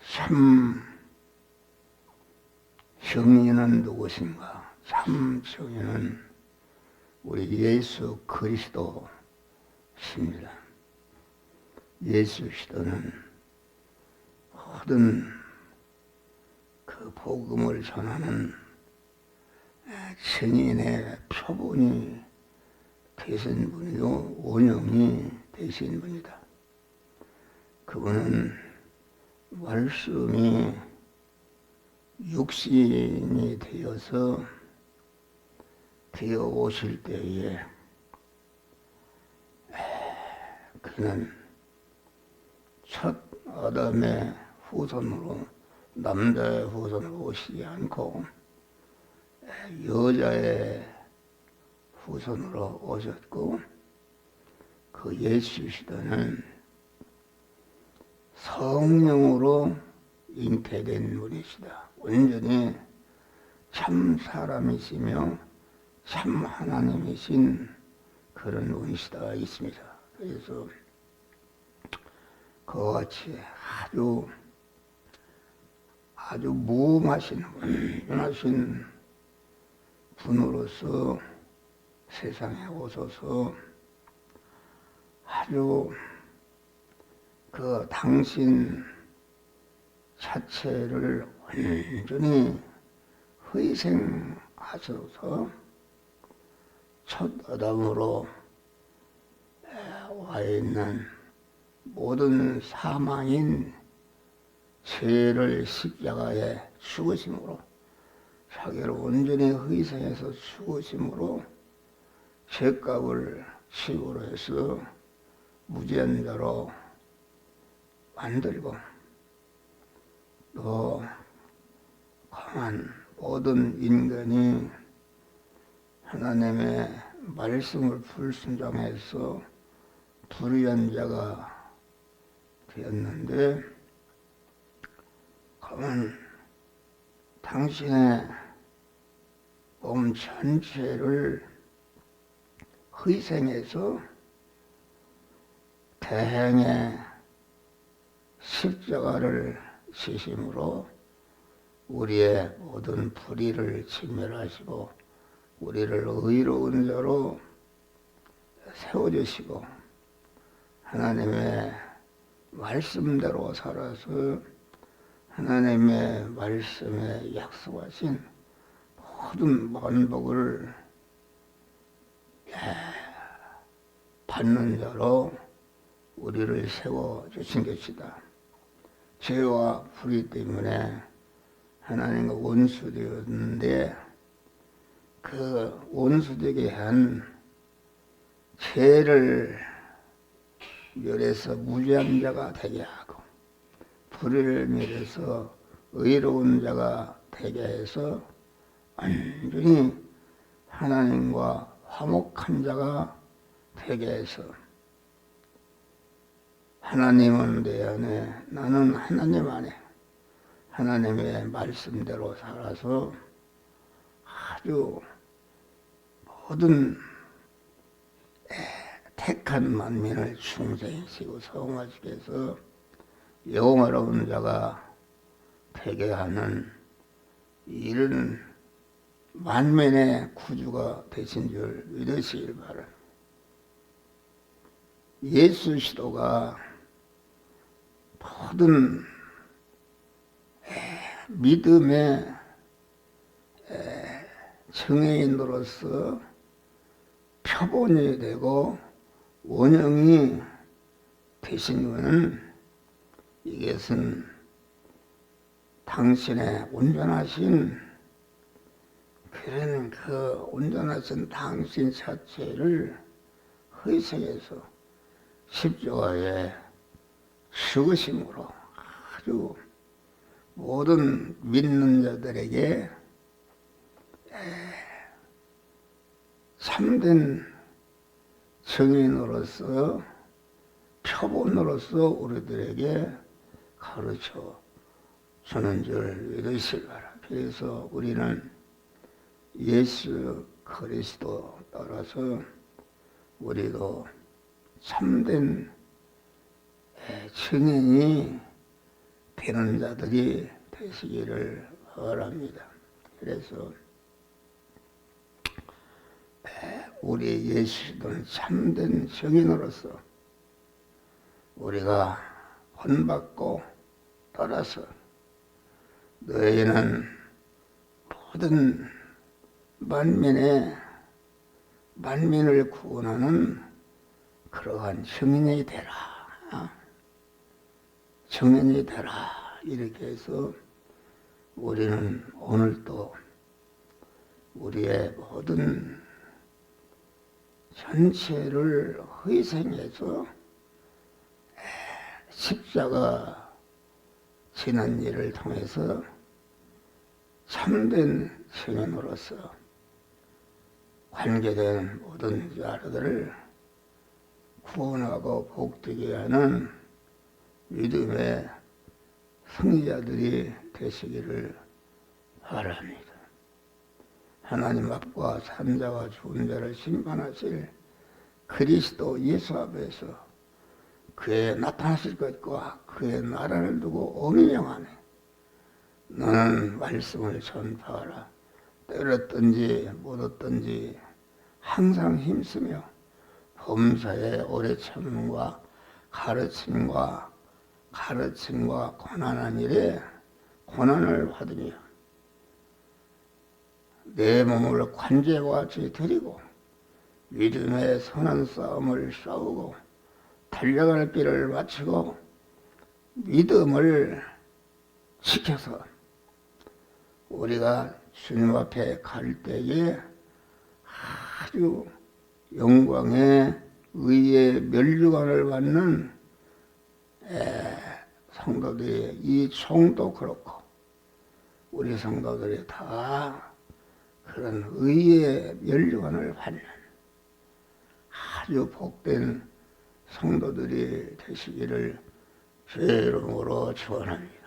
참 정의는 누구신가? 참 정의는 우리 예수 그리스도십니다. 예수 시도는 모든 그 복음을 전하는 증인의 표본이 되신 분이요 원형이 되신 분이다. 그분은 말씀이 육신이 되어서 되어 오실 때에 그는 첫 아담의 후손으로 남자의 후손으로 오시지 않고 여자의 후손으로 오셨고 그 예수 시대는 성령으로 잉태된 분이시다. 온전히 참 사람이시며 참 하나님이신 그런 분이시다 있습니다. 그래서 그와 같이 아주 아주 무음하신 온전하신 분으로서 세상에 오셔서 아주 그 당신 자체를 완전히 희생하셔서 첫 아담으로 와 있는 모든 사망인 죄를 십자가에 죽으심으로 자기를 온전히 희생해서 죽으심으로 죄값을 치고로 해서 무지한 자로 만들고 또 강한 모든 인간이 하나님의 말씀을 불순종해서 불의한 자가 되었는데 그러면 당신의 몸 전체를 희생해서 대행의 십자가를 지심으로 우리의 모든 불의를 진멸하시고 우리를 의로운 자로 세워주시고 하나님의 말씀대로 살아서 하나님의 말씀에 약속하신 모든 만복을 받는 자로 우리를 세워 주신 것이다. 죄와 불의 때문에 하나님과 원수되었는데 그 원수되게 한 죄를 멸해서 무죄한 자가 되게 하고 불의를 멸해서 의로운 자가 되게 해서 완전히 하나님과 화목한 자가 되게 해서 하나님은 내 안에 나는 하나님 안에 하나님의 말씀대로 살아서 아주 모든 택한 만민을 충성히시고 성화시켜 해서 영화로운 자가 되게 하는 이런 만민의 구주가 되신 줄 믿으시길 바랍니다. 예수 시도가 모든 믿음의 정의인으로서 표본이 되고 원형이 되신 것은 이것은 당신의 온전하신 그런 그 온전하신 당신 자체를 희생해서 십자가에 죽으심으로 아주 모든 믿는 자들에게 참된 증인으로서 표본으로서 우리들에게 가르쳐 주는 줄 믿으실 바라. 그래서 우리는 예수 그리스도 따라서 우리도 참된 증인이 되는 자들이 되시기를 바랍니다. 그래서 우리 예수는 참된 증인으로서 우리가 본받고 따라서 너희는 모든 만민의 만민을 구원하는 그러한 증인이 되라. 증인이 되라. 이렇게 해서 우리는 오늘도 우리의 모든 전체를 희생해서 십자가 지난 일을 통해서 참된 증인으로서 관계된 모든 자들을 구원하고 복되게 하는 믿음의 승리자들이 되시기를 바랍니다. 하나님 앞과 산자와 죽은 자를 심판하실 그리스도 예수 앞에서 그의 나타나실 것과 그의 나라를 두고 어미명하네. 너는 말씀을 전파하라. 때렸든지 못 얻든지 항상 힘쓰며 범사의 오래 참음과 가르침과 가르침과 고난한 일에 고난을 받으며 내 몸을 관제와 같이 드리고 믿음의 선한 싸움을 싸우고 달려갈 길을 마치고 믿음을 지켜서 우리가 주님 앞에 갈 때에 아주 영광의 의의 멸류관을 받는 에, 성도들이 이 총도 그렇고 우리 성도들이 다 그런 의의 멸류관을 받는 아주 복된 성도들이 되시기를 주의 이름으로 축원합니다.